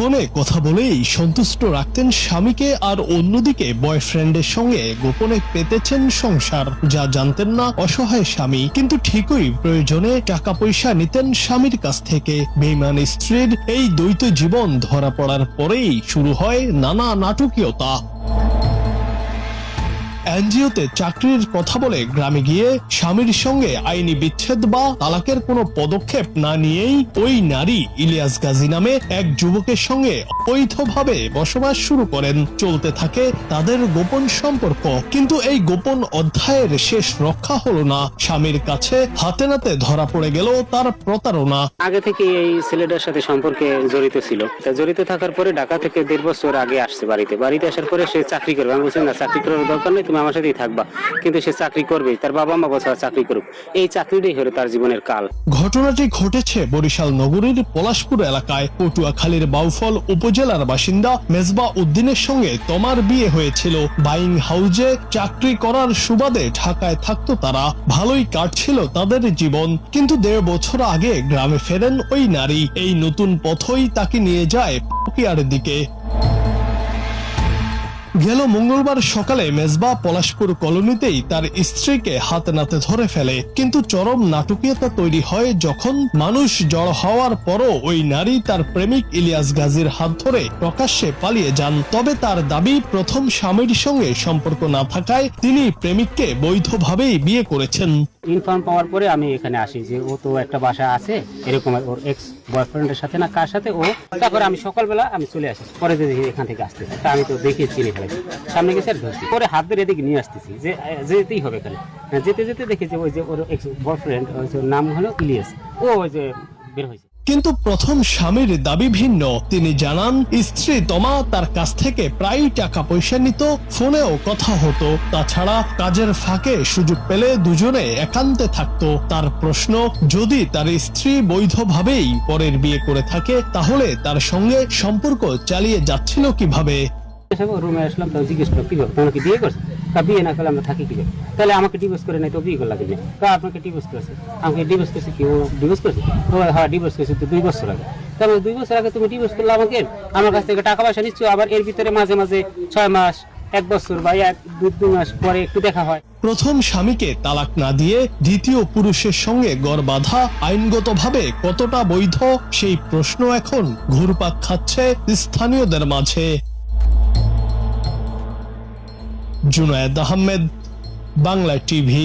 ফোনে কথা বলেই সন্তুষ্ট রাখতেন স্বামীকে আর অন্যদিকে বয়ফ্রেন্ডের সঙ্গে গোপনে পেতেছেন সংসার, যা জানতেন না অসহায় স্বামী। কিন্তু ঠিকই প্রয়োজনে টাকা পয়সা নিতেন স্বামীর কাছ থেকে। বেইমান স্ত্রীর এই দ্বৈত জীবন ধরা পড়ার পরেই শুরু হয় নানা নাটকীয়তা। এনজিওতে চাকরির কথা বলে গ্রামে গিয়ে স্বামীর সঙ্গে আইনি বিচ্ছেদ বা তালাকের কোনো পদক্ষেপ না নিয়েই ওই নারী ইলিয়াস গাজী নামে এক যুবকের সঙ্গে অবৈধভাবে বসবাস শুরু করেন। চলতে থাকে তাদের গোপন সম্পর্ক। কিন্তু এই গোপন অধ্যায়ের শেষ রক্ষা হলো না। স্বামীর কাছে হাতে নাতে ধরা পড়ে গেল তার প্রতারণা। আগে থেকে এই ছেলেটার সাথে সম্পর্কে জড়িত ছিল। জড়িত থাকার পরে ঢাকা থেকে দেড় বছর আগে আসছে বাড়িতে। বাড়িতে আসার পরে সে চাকরি করবে। আমি বলছি, না, চাকরি করার দরকার নেই আমার সাথেই থাকবা। কিন্তু সে চাকরি করবেই, তার বাবা মা বছর চাকরি করুক। এই চাকরিটাই হলো তার জীবনের কাল। ঘটনাটি ঘটেছে বরিশাল নগরীর পলাশপুর এলাকায়। পটুয়াখালীর বাউফল উপজেলার বাসিন্দা মেজবা উদ্দিনের সঙ্গে তোমার বিয়ে হয়েছিল। বাইং হাউজে চাকরি করার সুবাদে ঢাকায় থাকতো তারা। ভালোই কাটছিল তাদের জীবন। কিন্তু দেড় বছর আগে গ্রামে ফেরেন ওই নারী। এই নতুন পথই তাকে নিয়ে যায় প্রক্রিয়ার দিকে। গেল মঙ্গলবার সকালে মেজবা পলাশপুর কলোনিতেই তার স্ত্রীকে হাতে নাতে ধরে ফেলে। কিন্তু চরম নাটকীয়তা তৈরি হয় যখন মানুষ জড় হওয়ার পরও ওই নারী তার প্রেমিক ইলিয়াস গাজীর হাত ধরে প্রকাশ্যে পালিয়ে যান। তবে তার দাবি, প্রথম স্বামীর সঙ্গে সম্পর্ক না থাকায় তিনি প্রেমিককে বৈধভাবেই বিয়ে করেছেন। ইনফর্ম পাওয়ার পরে আমি এখানে আসি যে ও তো একটা বাসা আছে, এরকম ওর এক্স বয়ফ্রেন্ডের সাথে না, কার সাথে? ও, তারপরে আমি সকালবেলা আমি চলে আসি, পরে দেখি এখান থেকে আসতে আমি তো দেখে চিনি ফেলেছি সামনে গেছে পরে হাত ধরে এদিকে নিয়ে আসতেছি যে যেতেই হবে হ্যাঁ, যেতে যেতে ওই যে ওর বয়ফ্রেন্ড নাম হলো ইলিয়াস। ও ওই যে বের হয়েছে। কিন্তু প্রথম স্বামীর দাবি ভিন্ন। তিনি জানান স্ত্রী তমা তার কাছ থেকে প্রায় টাকা পয়সা নিত ফোনেও কথা হতো। তাছাড়া কাজের ফাঁকে সুযোগ পেলে দুজনে একান্তে থাকতো। তার প্রশ্ন যদি তার স্ত্রী বৈধভাবেই পরের বিয়ে করে থাকে তাহলে তার সঙ্গে সম্পর্ক চালিয়ে যাচ্ছিল কীভাবে? রুমে আসলাম জিজ্ঞেস বিয়ে করছে? তা বিয়ে না করলে আমরা থাকি? তাহলে আমাকে ডিভোর্স করে তো বিয়ে না তা আপনাকে ডিভোর্স করেছে। আমাকে ডিভোর্স কি? ও ডিভোর্স ও হ্যাঁ ডিভোর্স করেছে তো দুই বছর আগে। দুই বছর আগে তুমি ডিভোর্স করলে আমাকে? আমার কাছ থেকে টাকা পয়সা নিচ্ছ, আবার এর ভিতরে মাঝে মাঝে ছয় মাস, এক বছর বা এক, দুই মাস পরে একটু দেখা হয়। প্রথম স্বামীকে তালাক না দিয়ে দ্বিতীয় পুরুষের সঙ্গে গড় বাঁধা আইনগতভাবে কতটা বৈধ, সেই প্রশ্ন এখন ঘুরপাক খাচ্ছে স্থানীয়দের মাঝে। জুনায়েদ আহমেদ বাংলা টিভি